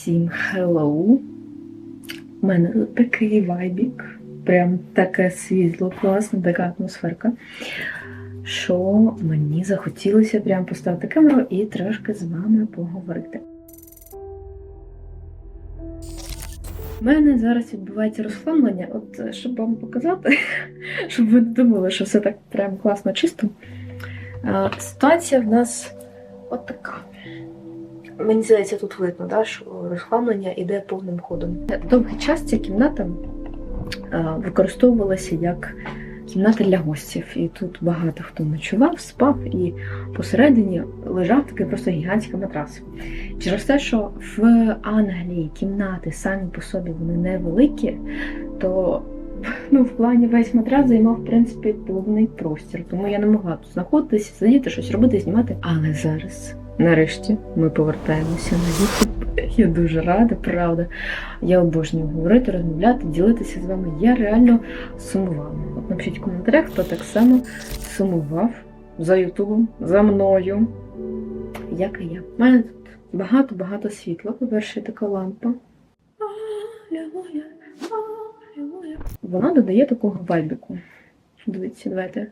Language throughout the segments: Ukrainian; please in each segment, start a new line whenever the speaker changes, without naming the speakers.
Всім hello! У мене такий вайбік, прям таке світло, класно, така атмосферка. Що мені захотілося прям поставити камеру і трошки з вами поговорити. У мене зараз відбувається розхламлення, от щоб вам показати, щоб ви не думали, що все так прям класно чисто. Ситуація в нас от така. Мені здається, тут видно, да, що розхламлення йде повним ходом. Довгий час ця кімната е, використовувалася як кімната для гостів. І тут багато хто ночував, спав, і посередині лежав такий просто гігантський матрас. Через те, що в Англії кімнати самі по собі вони невеликі, то ну, в плані весь матрас займав, в принципі, повний простір. Тому я не могла тут знаходитися, сидіти, щось робити, знімати. Але зараз. Нарешті ми повертаємося на YouTube. Я дуже рада, правда. Я обожнюю говорити, розмовляти, ділитися з вами. Я реально сумувала. От напишіть в коментарях, хто так само сумував за Ютубом, за мною, як і я. У мене тут багато-багато світла. По-перше, така лампа. Вона додає такого вайбіку. Дивіться, давайте.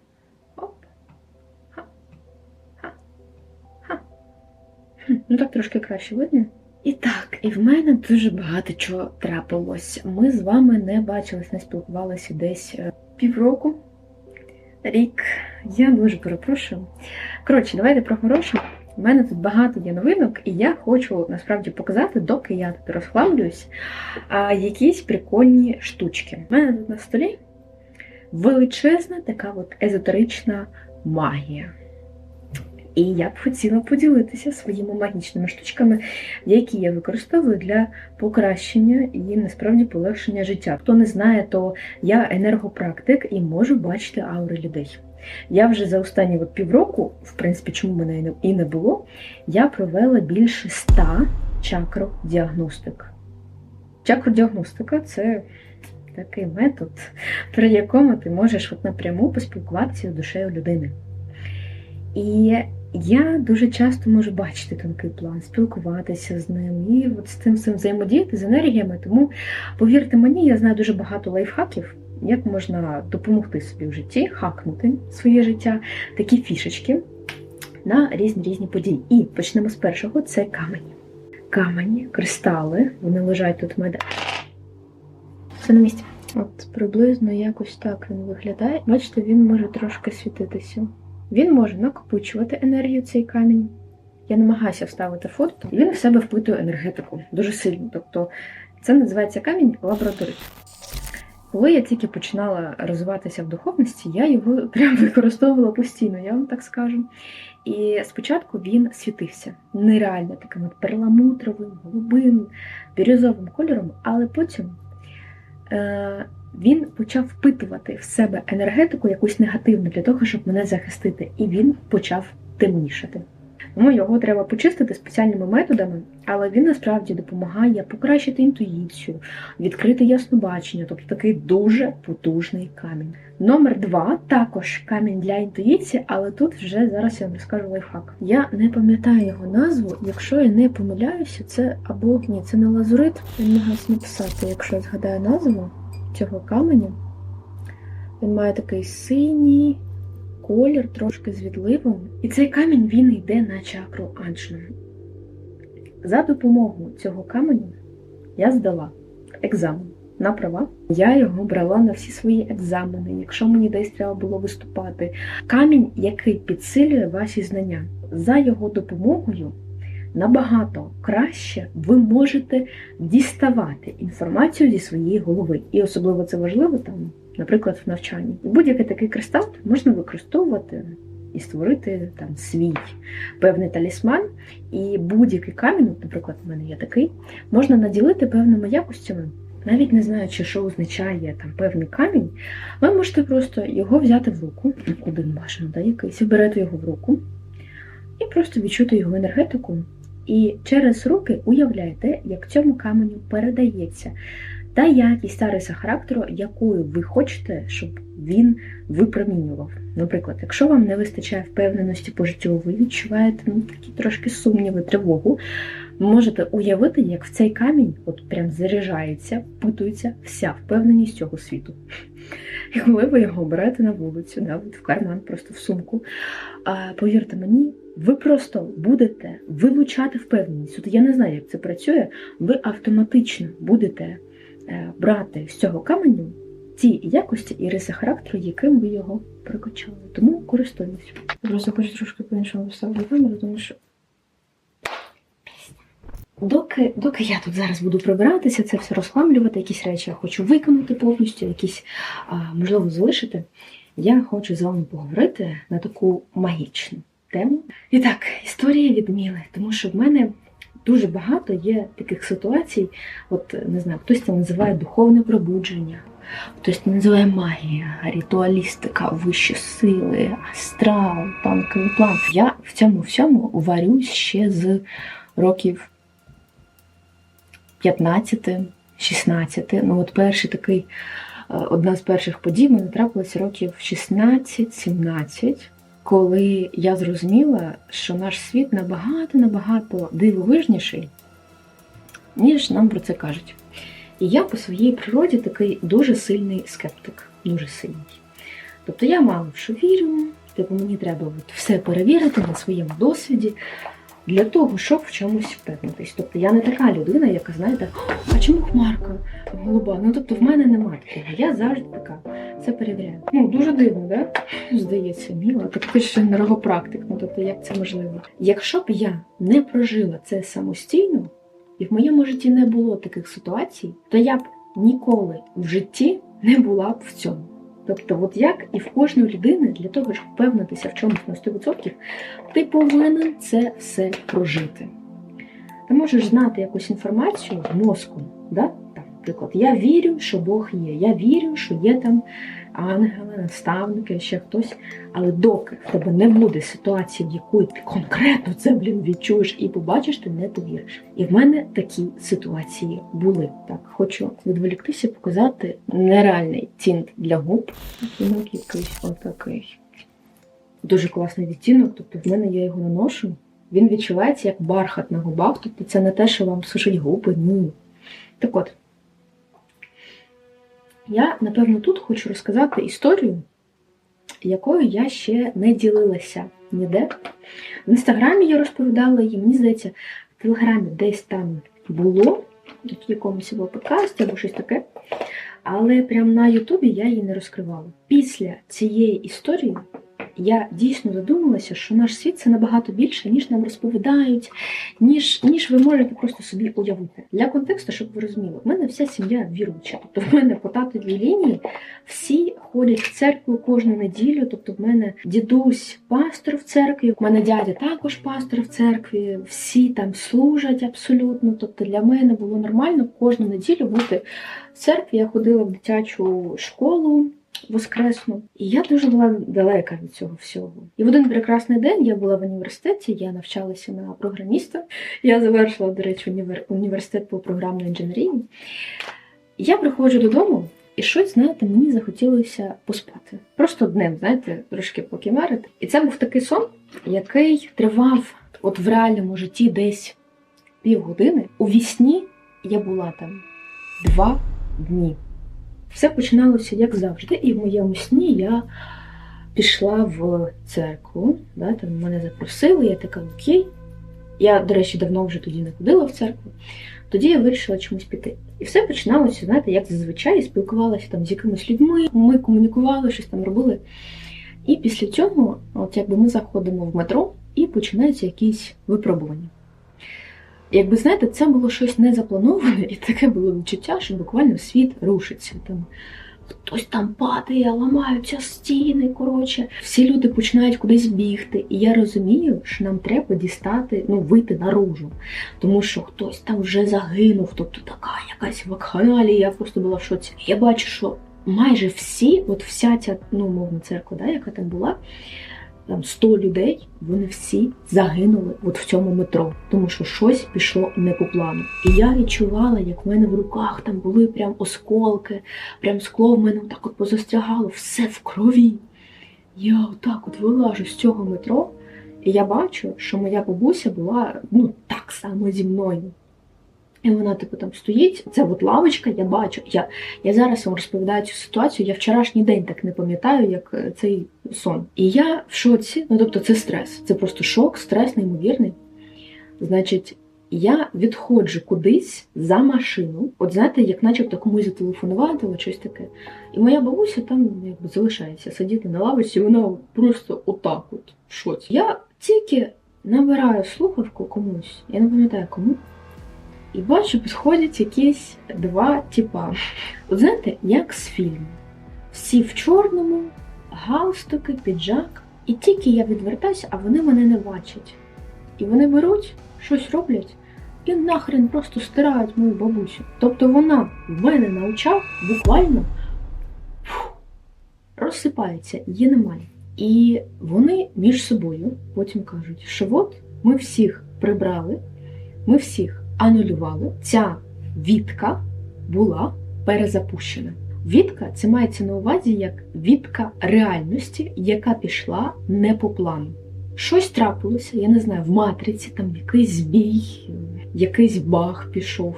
Ну так трошки краще видно. І так, і в мене дуже багато чого трапилось. Ми з вами не бачились, не спілкувалися десь е, півроку, рік. Я дуже перепрошую. Коротше, давайте про хороше. У мене тут багато є новинок, і я хочу насправді показати, доки я тут розхламлююсь, якісь прикольні штучки. У мене тут на столі величезна така от езотерична магія. І я б хотіла поділитися своїми магічними штучками, які я використовую для покращення і насправді полегшення життя. Хто не знає, то я енергопрактик і можу бачити аури людей. Я вже за останні от півроку, в принципі, чому мене і не- було, я провела більше ста чакродіагностик. Чакродіагностика це такий метод, при якому ти можеш от напряму поспілкуватися з душею людини. І я дуже часто можу бачити тонкий план, спілкуватися з ним і от з цим всім взаємодіяти з енергіями. Тому, повірте мені, я знаю дуже багато лайфхаків, як можна допомогти собі в житті, хакнути своє життя, такі фішечки на різні різні події. І почнемо з першого: це камені. Камені, кристали, вони лежать тут в мене. Все на місці. От приблизно якось так він виглядає. Бачите, він може трошки світитися. Він може накопичувати енергію цей камінь. Я намагаюся вставити фото, він в себе впитує енергетику дуже сильно. Тобто це називається камінь лабораторит. Коли я тільки починала розвиватися в духовності, я його прям використовувала постійно, я вам так скажу. І спочатку він світився нереально таким от перламутровим, голубим, бірюзовим кольором, але потім е, він почав впитувати в себе енергетику якусь негативну для того, щоб мене захистити, і він почав темнішати. Тому його треба почистити спеціальними методами, але він насправді допомагає покращити інтуїцію, відкрити яснобачення, тобто такий дуже потужний камінь. Номер два також камінь для інтуїції, але тут вже зараз я вам розкажу лайфхак. Я не пам'ятаю його назву, якщо я не помиляюся, це або ні, це не лазурит. Я намагаюся написати, якщо я згадаю назву цього каменю. Він має такий синій колір, трошки з відливом. І цей камінь він йде на чакру Аджну. За допомогою цього каменю я здала екзамен на права. Я його брала на всі свої екзамени, якщо мені десь треба було виступати. Камінь, який підсилює ваші знання. За його допомогою набагато краще ви можете діставати інформацію зі своєї голови. І особливо це важливо там, наприклад, в навчанні. Будь-який такий кристал можна використовувати і створити там свій певний талісман. І будь-який камінь, наприклад, в мене є такий, можна наділити певними якостями. Навіть не знаючи, що означає там певний камінь, ви можете просто його взяти в руку, один бажано, да, якийсь, берете його в руку і просто відчути його енергетику. І через руки уявляйте, як цьому каменю передається та якість та характеру, якою ви хочете, щоб він випромінював. Наприклад, якщо вам не вистачає впевненості по життю, ви відчуваєте ну, такі трошки сумніви, тривогу, можете уявити, як в цей камінь от прям заряджається, впитується вся впевненість цього світу. І коли ви його берете на вулицю, навіть в карман, просто в сумку, а, повірте мені, ви просто будете вилучати впевненість. От я не знаю, як це працює, ви автоматично будете е, брати з цього каменю ті якості і риси характеру, яким ви його прокачали. Тому користуємось. Я просто хочу трошки по-іншому поставити камеру, тому що. Доки, доки я тут зараз буду прибиратися, це все розхламлювати, якісь речі я хочу виконати повністю, якісь, можливо, залишити. Я хочу з вами поговорити на таку магічну тему. І так, історія від Міли, тому що в мене дуже багато є таких ситуацій. От не знаю, хтось це називає духовне пробудження, хтось це називає магія, ритуалістика, вищі сили, астрал, тонкий план. Я в цьому всьому варюсь ще з років 15, 16. Ну, от перший такий, е, одна з перших подій мене трапилася років 16-17, коли я зрозуміла, що наш світ набагато-набагато дивовижніший, ніж нам про це кажуть. І я по своїй природі такий дуже сильний скептик, дуже сильний. Тобто я мало в що вірю, типу мені треба от все перевірити на своєму досвіді для того, щоб в чомусь впевнитись. Тобто я не така людина, яка, знаєте, а чому хмарка голуба? Ну тобто в мене немає такого. Я завжди така. Це перевіряю. Ну дуже дивно, да? Здається, міло. Так ти ж енергопрактик. Ну тобто, як це можливо? Якщо б я не прожила це самостійно, і в моєму житті не було таких ситуацій, то я б ніколи в житті не була б в цьому. Тобто, от як і в кожної людини, для того, щоб впевнитися в чомусь на 100%, ти повинен це все прожити. Ти можеш знати якусь інформацію мозком, да? там, наприклад, я вірю, що Бог є, я вірю, що є там ангели, наставники, ще хтось. Але доки в тебе не буде ситуації, в якої ти конкретно це блін відчуєш і побачиш, ти не повіриш. І в мене такі ситуації були. Так, хочу відволіктися, показати нереальний тінт для губ. Відтінок якийсь отакий. Дуже класний відтінок, тобто в мене я його наношу. Він відчувається як бархат на губах, тобто це не те, що вам сушить губи, ні. Так от, я, напевно, тут хочу розказати історію, якою я ще не ділилася ніде. В інстаграмі я розповідала її, мені здається, в телеграмі десь там було, в якомусь або подкасті, або щось таке. Але прямо на Ютубі я її не розкривала. Після цієї історії я дійсно задумалася, що наш світ це набагато більше, ніж нам розповідають, ніж, ніж ви можете просто собі уявити. Для контексту, щоб ви розуміли, в мене вся сім'я віруюча. Тобто в мене по татовій лінії всі ходять в церкву кожну неділю. Тобто, в мене дідусь пастор в церкві, в мене дядя також пастор в церкві, всі там служать абсолютно. Тобто для мене було нормально кожну неділю бути в церкві. Я ходила в дитячу школу воскресну. І я дуже була далека від цього всього. І в один прекрасний день я була в університеті, я навчалася на програміста. Я завершила, до речі, універ... університет по програмній інженерії. Я приходжу додому. І щось, знаєте, мені захотілося поспати. Просто днем, знаєте, трошки покімерити. І це був такий сон, який тривав от в реальному житті десь півгодини. У вісні я була там два дні. Все починалося як завжди, і в моєму сні я пішла в церкву, да, там мене запросили, я така окей. Я, до речі, давно вже тоді не ходила в церкву. Тоді я вирішила чомусь піти. І все починалося, знаєте, як зазвичай, спілкувалася там з якимись людьми, ми комунікували, щось там робили. І після цього, от якби ми заходимо в метро і починаються якісь випробування. Якби знаєте, це було щось незаплановане, і таке було відчуття, що буквально світ рушиться. Там хтось там падає, ламаються стіни. Коротше, всі люди починають кудись бігти. І я розумію, що нам треба дістати, ну, вийти наружу. Тому що хтось там вже загинув, тобто така якась вакханалія, я просто була в шоці. Я бачу, що майже всі, от вся ця ну, мовна церква, да, яка там була там 100 людей, вони всі загинули от в цьому метро, тому що щось пішло не по плану. І я відчувала, як в мене в руках там були прям осколки, прям скло в мене так от позастрягало, все в крові. Я отак от вилажу з цього метро, І я бачу, що моя бабуся була ну так само зі мною. І вона, типу, там стоїть, це от лавочка, я бачу. Я, я зараз вам розповідаю цю ситуацію, я вчорашній день так не пам'ятаю, як е, цей сон. І я в шоці, ну тобто це стрес, це просто шок, стрес неймовірний. Значить, я відходжу кудись за машину, от знаєте, як начебто комусь зателефонувати, або щось таке. І моя бабуся там якби залишається сидіти на лавочці, вона просто отак от в шоці. Я тільки набираю слухавку комусь, я не пам'ятаю кому. І бачу, підходять якісь два типа. От знаєте, як з фільму. Всі в чорному, галстуки, піджак. І тільки я відвертаюся, а вони мене не бачать. І вони беруть, щось роблять і нахрен просто стирають мою бабусю. Тобто вона в мене на очах буквально фу, розсипається, її немає. І вони між собою потім кажуть, що от ми всіх прибрали, ми всіх анулювали. Ця відка була перезапущена. Відка це мається на увазі як відка реальності, яка пішла не по плану. Щось трапилося, я не знаю, в матриці там якийсь збій, якийсь баг пішов.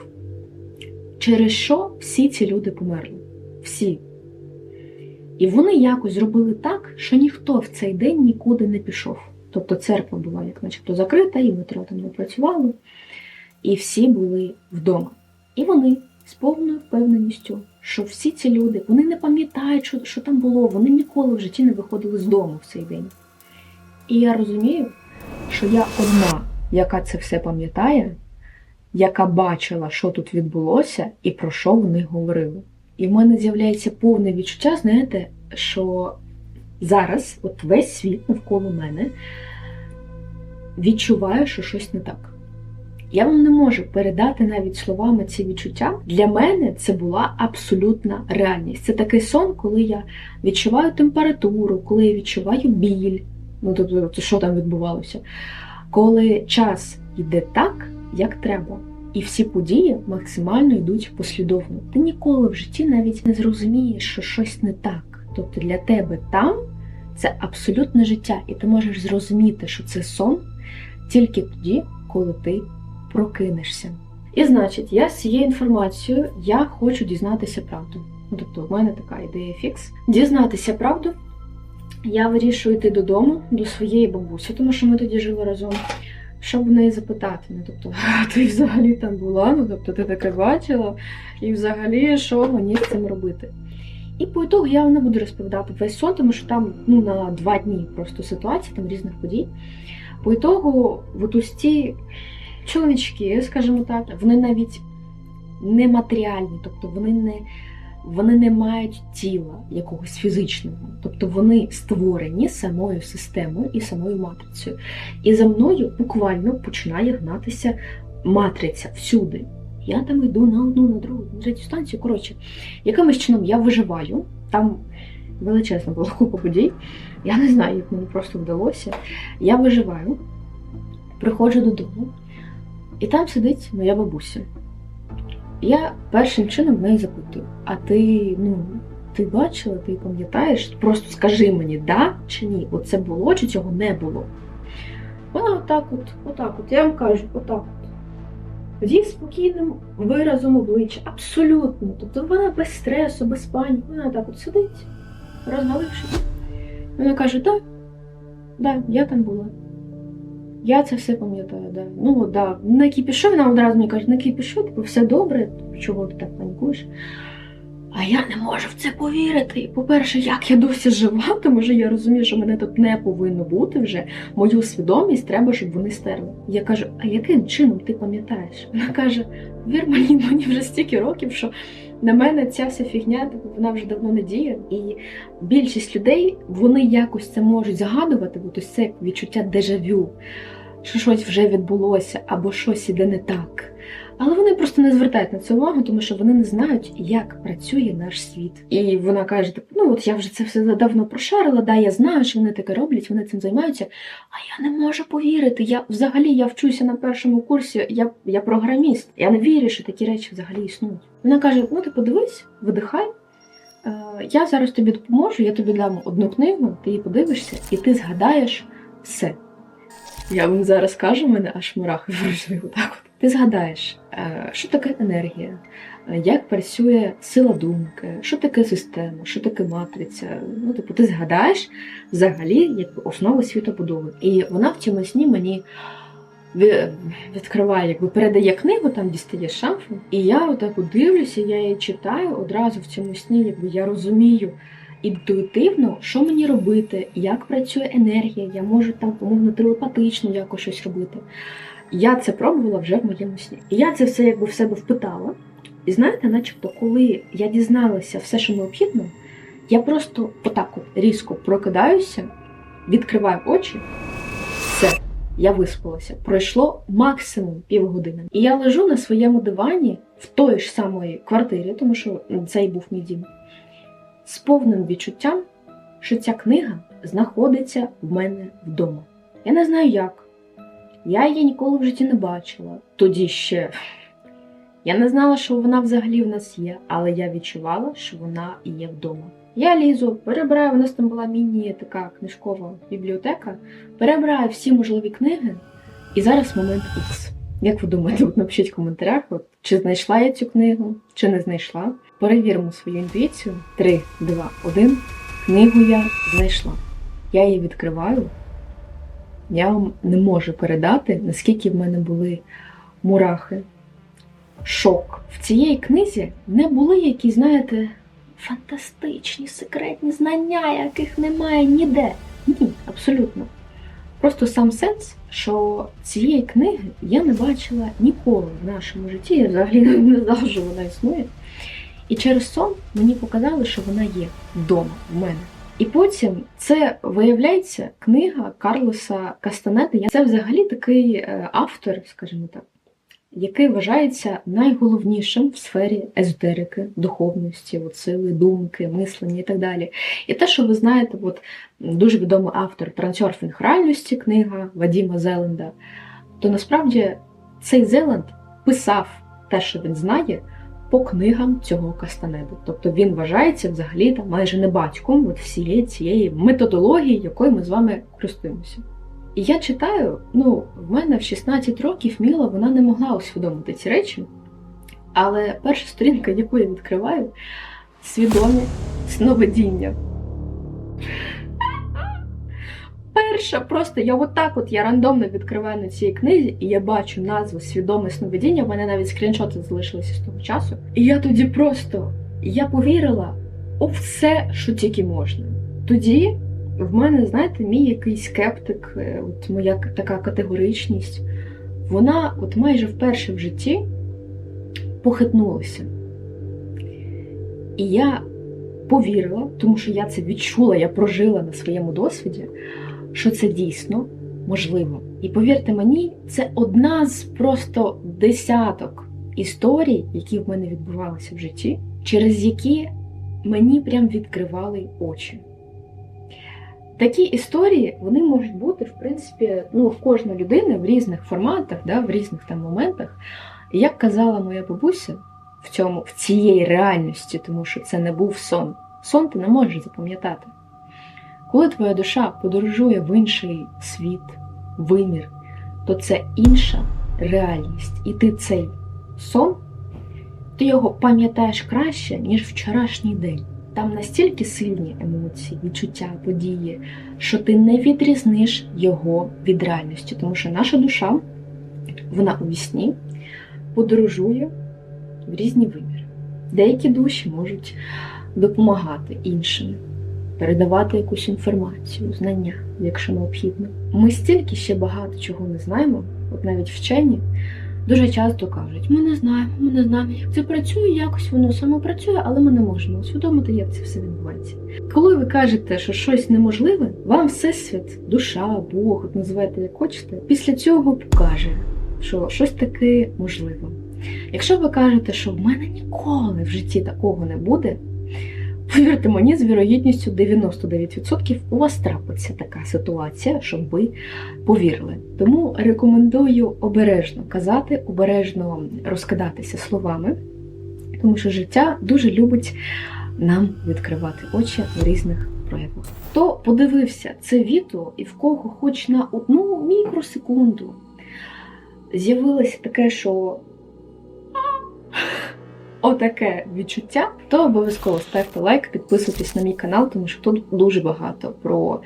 Через що всі ці люди померли? Всі. І вони якось зробили так, що ніхто в цей день нікуди не пішов. Тобто церква була як начебто закрита, і метро там не працювало, і всі були вдома. І вони з повною впевненістю, що всі ці люди вони не пам'ятають, що, що там було, вони ніколи в житті не виходили з дому в цей день. І я розумію, що я одна, яка це все пам'ятає, яка бачила, що тут відбулося і про що вони говорили. І в мене з'являється повне відчуття, знаєте, що зараз от весь світ навколо мене відчуває, що щось не так. Я вам не можу передати навіть словами ці відчуття. Для мене це була абсолютна реальність. Це такий сон, коли я відчуваю температуру, коли я відчуваю біль. Ну, тобто, що там відбувалося? Коли час йде так, як треба, і всі події максимально йдуть послідовно. Ти ніколи в житті навіть не зрозумієш, що щось не так. Тобто для тебе там це абсолютне життя, і ти можеш зрозуміти, що це сон тільки тоді, коли ти прокинешся. І значить, я з цією інформацією я хочу дізнатися правду. Ну, тобто, в мене така ідея фікс. Дізнатися правду. Я вирішую йти додому до своєї бабусі, тому що ми тоді жили разом, щоб в неї запитати. Ну, тобто, «А ти взагалі там була, ну тобто ти таке бачила, і взагалі що мені з цим робити. І по ітогу я не буду розповідати весь сон, тому що там ну, на два дні просто ситуація, там різних подій. По ітогу, от ось ці чоловічки, скажімо так, вони навіть нематеріальні, тобто вони не вони не мають тіла якогось фізичного, тобто вони створені самою системою і самою матрицею. І за мною буквально починає гнатися матриця всюди. Я там йду на одну, на другу, на третю станцію. Коротше, якимось чином я виживаю. Там величезна була купа подій. Я не знаю, як мені просто вдалося. Я виживаю, приходжу додому, і там сидить моя бабуся. Я першим чином в неї запитую: а ти, ну, ти бачила, ти пам'ятаєш? Просто скажи мені, да чи ні? Оце було чи цього не було? Вона отак от, отак от, я вам кажу, отак от. Зі спокійним виразом обличчя, абсолютно. Тобто вона без стресу, без паніки, вона так от сидить, розвалившись. Вона каже, так, да, я там була. Я це все пам'ятаю, да. Ну да, не вона одразу мені каже, не кипішуй, типу, все добре, чого ти так панікуєш? А я не можу в це повірити. По-перше, як я досі жива, тому що я розумію, що мене тут не повинно бути вже. Мою свідомість треба, щоб вони стерли. Я кажу, а яким чином ти пам'ятаєш? Вона каже: вір мені, мені вже стільки років, що на мене ця вся фігня, типу, вона вже давно не діє. І більшість людей вони якось це можуть згадувати, бо ось це відчуття дежавю, що щось вже відбулося або щось іде не так. Але вони просто не звертають на це увагу, тому що вони не знають, як працює наш світ. І вона каже: типу, ну от я вже це все давно прошарила, да, я знаю, що вони таке роблять, вони цим займаються. А я не можу повірити. Я взагалі я вчуся на першому курсі, я, я програміст. Я не вірю, що такі речі взагалі існують. Вона каже: ну ти подивись, видихай. Е, Я зараз тобі допоможу, я тобі дам одну книгу, ти її подивишся, і ти згадаєш все. Я вам зараз кажу, мене аж мурахи пройшли отак. От. Ти згадаєш, що таке енергія, е, як працює сила думки, що таке система, що таке матриця. Ну, типу, ти згадаєш взагалі якби основи світобудови. І вона в цьому сні мені відкриває, якби передає книгу, там дістає з шафи. І я отак дивлюся, я її читаю одразу в цьому сні, якби я розумію інтуїтивно, що мені робити, як працює енергія, я можу там, умовно, телепатично якось щось робити. Я це пробувала вже в моєму сні. І я це все якби в себе впитала. І знаєте, начебто, коли я дізналася все, що необхідно, я просто отак от різко прокидаюся, відкриваю очі, все, я виспалася. Пройшло максимум півгодини. І я лежу на своєму дивані в той ж самої квартирі, тому що цей був мій дім, з повним відчуттям, що ця книга знаходиться в мене вдома. Я не знаю як. Я її ніколи в житті не бачила. Тоді ще я не знала, що вона взагалі в нас є, але я відчувала, що вона є вдома. Я лізу, перебираю, у нас там була міні така книжкова бібліотека, перебираю всі можливі книги, і зараз момент X. Як ви думаєте, от напишіть в коментарях, от, чи знайшла я цю книгу, чи не знайшла. Перевіримо свою інтуїцію. 3, 2, 1. Книгу я знайшла. Я її відкриваю. Я вам не можу передати, наскільки в мене були мурахи. Шок. В цієї книзі не були якісь, знаєте, фантастичні секретні знання, яких немає ніде. Ні, абсолютно. Просто сам сенс, що цієї книги я не бачила ніколи в нашому житті. Я взагалі не знала, що вона існує. І через сон мені показали, що вона є вдома в мене. І потім це виявляється книга Карлоса Кастанети. Це взагалі такий е, автор, скажімо так, який вважається найголовнішим в сфері езотерики, духовності, сили, думки, мислення і так далі. І те, що ви знаєте, от дуже відомий автор трансерфінг реальності, книга Вадіма Зеленда, то насправді цей Зеланд писав те, що він знає, по книгам цього Кастанеди. Тобто він вважається взагалі там майже не батьком от всієї цієї методології, якою ми з вами користуємося. І я читаю, ну, в мене в 16 років Міла вона не могла усвідомити ці речі. Але перша сторінка, яку я відкриваю, свідомі сновидіння. Перша, просто я отак от я рандомно відкриваю на цій книзі, і я бачу назву свідоме сновидіння. У мене навіть скріншоти залишилися з того часу. І я тоді просто я повірила у все, що тільки можна. Тоді в мене, знаєте, мій якийсь скептик, е, от моя така категоричність, вона от майже вперше в житті похитнулася. І я повірила, тому що я це відчула, я прожила на своєму досвіді, що це дійсно можливо. І повірте мені, це одна з просто десяток історій, які в мене відбувалися в житті, через які мені прям відкривали очі. Такі історії вони можуть бути, в принципі, ну, в кожної людини в різних форматах, да, в різних там моментах. І як казала моя бабуся в цьому, в цієї реальності, тому що це не був сон. Сон ти не можеш запам'ятати. Коли твоя душа подорожує в інший світ, вимір, то це інша реальність. І ти цей сон, ти його пам'ятаєш краще, ніж вчорашній день. Там настільки сильні емоції, відчуття, події, що ти не відрізниш його від реальності, тому що наша душа, вона у вісні подорожує в різні виміри. Деякі душі можуть допомагати іншим, передавати якусь інформацію, знання, якщо необхідно. Ми стільки ще багато чого не знаємо, от навіть вчені дуже часто кажуть: ми не знаємо, ми не знаємо, як це працює, якось воно саме працює, але ми не можемо усвідомити, як це все відбувається. Коли ви кажете, що щось неможливе, вам всесвіт, душа, Бог, от називайте як хочете, після цього покаже, що щось таке можливе. Якщо ви кажете, що в мене ніколи в житті такого не буде, повірте мені, з вірогідністю 99% у вас трапиться така ситуація, щоб ви повірили. Тому рекомендую обережно казати, обережно розкидатися словами, тому що життя дуже любить нам відкривати очі в різних проявах. Хто подивився це відео і в кого хоч на одну мікросекунду з'явилося таке, що отаке відчуття, то обов'язково ставте лайк, підписуйтесь на мій канал, тому що тут дуже багато про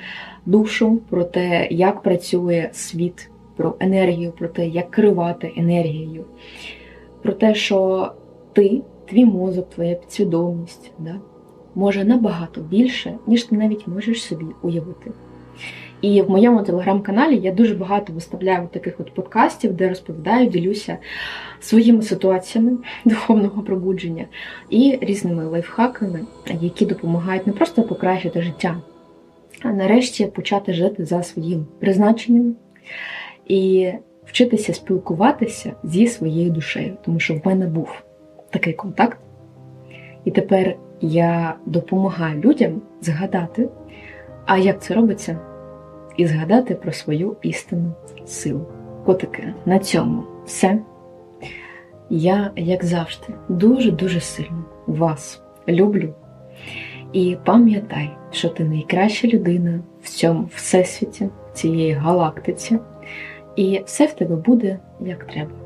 душу, про те, як працює світ, про енергію, про те, як керувати енергією, про те, що ти, твій мозок, твоя підсвідомість да, може набагато більше, ніж ти навіть можеш собі уявити. І в моєму телеграм-каналі я дуже багато виставляю таких от подкастів, де розповідаю, ділюся своїми ситуаціями духовного пробудження і різними лайфхаками, які допомагають не просто покращити життя, а нарешті почати жити за своїм призначенням і вчитися спілкуватися зі своєю душею, тому що в мене був такий контакт, і тепер я допомагаю людям згадати, а як це робиться, і згадати про свою істинну силу. Котики, на цьому все. Я, як завжди, дуже-дуже сильно вас люблю. І пам'ятай, що ти найкраща людина в цьому всесвіті, цієї галактиці, і все в тебе буде як треба.